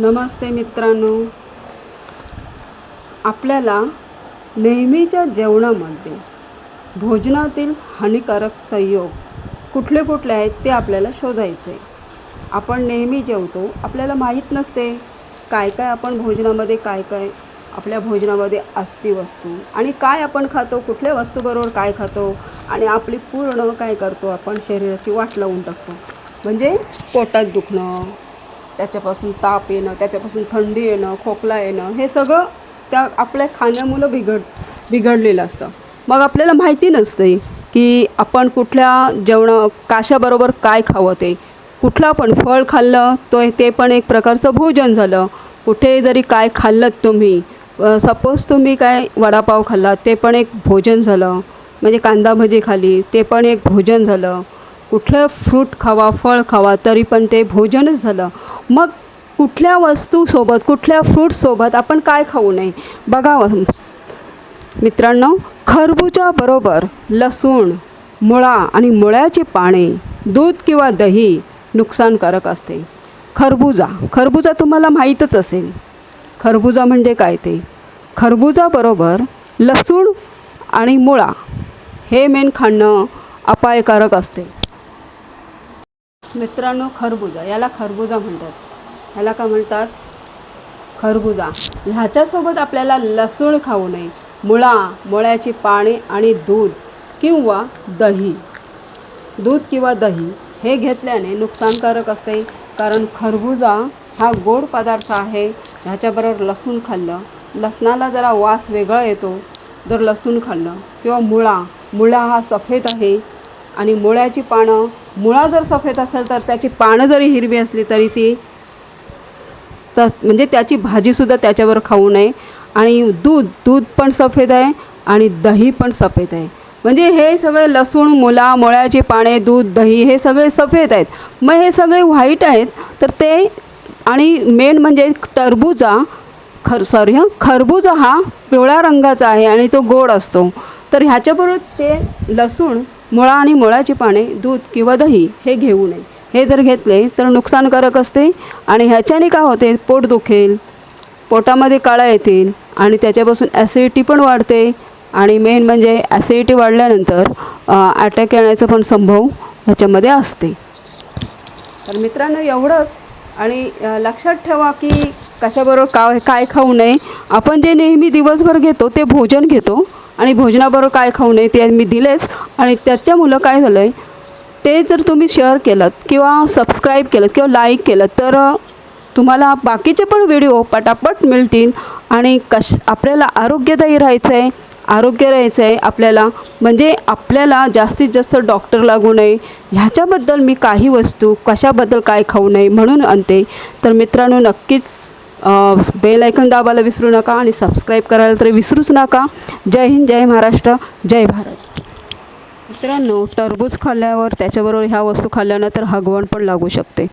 नमस्ते मित्रांनो. आपल्याला नेहमीच्या जेवणामध्ये भोजनातील हानिकारक संयोग कुठले कुठले आहेत ते आपल्याला शोधायचे. आपण नेहमी जेवतो आपल्याला माहीत नसते काय काय आपण भोजनामध्ये काय काय आपल्या भोजनामध्ये असती वस्तू आणि काय आपण खातो कुठल्या वस्तूबरोबर काय खातो आणि आपली पूर्ण काय करतो आपण शरीराची वाट लावून टाकतो. म्हणजे पोटात दुखणं त्याच्यापासून ताप येणं त्याच्यापासून थंडी येणं खोकला येणं हे सगळं त्या आपल्या खाण्यामुळं बिघड बिघडलेलं असतं. मग आपल्याला माहिती नसते की आपण कुठल्या जेवणा काशाबरोबर काय खावं ते. कुठलं पण फळ खाल्लं तो ते पण एक प्रकारचं भोजन झालं. कुठे जरी काय खाल्लं तुम्ही सपोज तुम्ही काय वडापाव खाल्ला ते पण एक भोजन झालं. म्हणजे कांदा भजी खाली ते पण एक भोजन झालं. कुठलं फ्रूट खावा फळ खावा तरी पण ते भोजनच झालं. मग कुठल्या वस्तूसोबत कुठल्या फ्रूटसोबत आपण काय खाऊ नये? बघा मित्रांनो खरबूजाबरोबर लसूण मुळा आणि मुळ्याची पाने दूध किंवा दही नुकसानकारक असते. खरबुजा खरबुजा तुम्हाला माहीतच असेल. खरबुजा म्हणजे काय ते? खरबुजाबरोबर लसूण आणि मुळा हे मेन खाणं अपायकारक असते. मित्रांनो खरबुजा याला खरबुजा म्हणतात. ह्याला का म्हणतात? खरबुजा. ह्याच्यासोबत आपल्याला लसूण खाऊ नये. मुळा मुळ्याची पाने आणि दूध किंवा दही. दूध किंवा दही हे घेतल्याने नुकसानकारक असते. कारण खरबुजा हा गोड पदार्थ आहे. ह्याच्याबरोबर लसूण खाल्लं लसणाला जरा वास वेगळा येतो. जर लसूण खाल्लं किंवा मुळा मुळा हा सफेद आहे आणि मुळ्याची पानं मुळा जर सफेद असेल तर त्याची पानं जरी हिरवी असली तरी ती तस म्हणजे त्याची भाजीसुद्धा त्याच्यावर खाऊ नये. आणि दूध दूध पण सफेद आहे आणि दही पण सफेद आहे. म्हणजे हे सगळे लसूण मुला मुळ्याची पाने दूध दही हे सगळे सफेद आहेत. मग हे सगळे व्हाईट आहेत तर ते आणि मेन म्हणजे टरबूजा खर सॉरी हां खरबूजा हा पिवळ्या रंगाचा आहे आणि तो गोड असतो. तर ह्याच्याबरोबर ते लसूण मुळा आणि मुळाची पाने दूध किंवा दही हे घेऊ नये. हे जर घेतले तर नुकसानकारक असते आणि ह्याच्याने काय होते? पोट दुखेल पोटामध्ये काळा येतील आणि त्याच्यापासून ॲसिडिटी पण वाढते आणि मेन म्हणजे ॲसिडिटी वाढल्यानंतर अटॅक येण्याचा पण संभव ह्याच्यामध्ये असते. तर मित्रांनो एवढंच. आणि लक्षात ठेवा की कशाबरोबर काय काय खाऊ नये. आपण जे नेहमी दिवसभर घेतो ते भोजन घेतो. आणि भोजनाबरोबर काय खाऊ नये ते मी दिलेच. आणि त्याच्यामुळं काय झालं आहे ते जर तुम्ही शेअर केलं किंवा सबस्क्राईब केलं किंवा लाईक केलं तर तुम्हाला बाकीचे पण व्हिडिओ पटापट मिळतील. आणि कश आपल्याला आरोग्यदायी राहायचं आहे आरोग्य राहायचं आहे आपल्याला. म्हणजे आपल्याला जास्तीत जास्त डॉक्टर लागू नये. ह्याच्याबद्दल मी काही वस्तू कशाबद्दल काय खाऊ नये म्हणून आणते. तर मित्रांनो नक्कीच बेल ऐकन दाबायला विसरू नका आणि सबस्क्राईब करायला तरी विसरूच नका. जय हिंद जय महाराष्ट्र जय भारत. मित्रांनो टरबूज खाल्ल्यावर त्याच्याबरोबर ह्या वस्तू खाल्ल्यानंतर हगवण पण लागू शकते.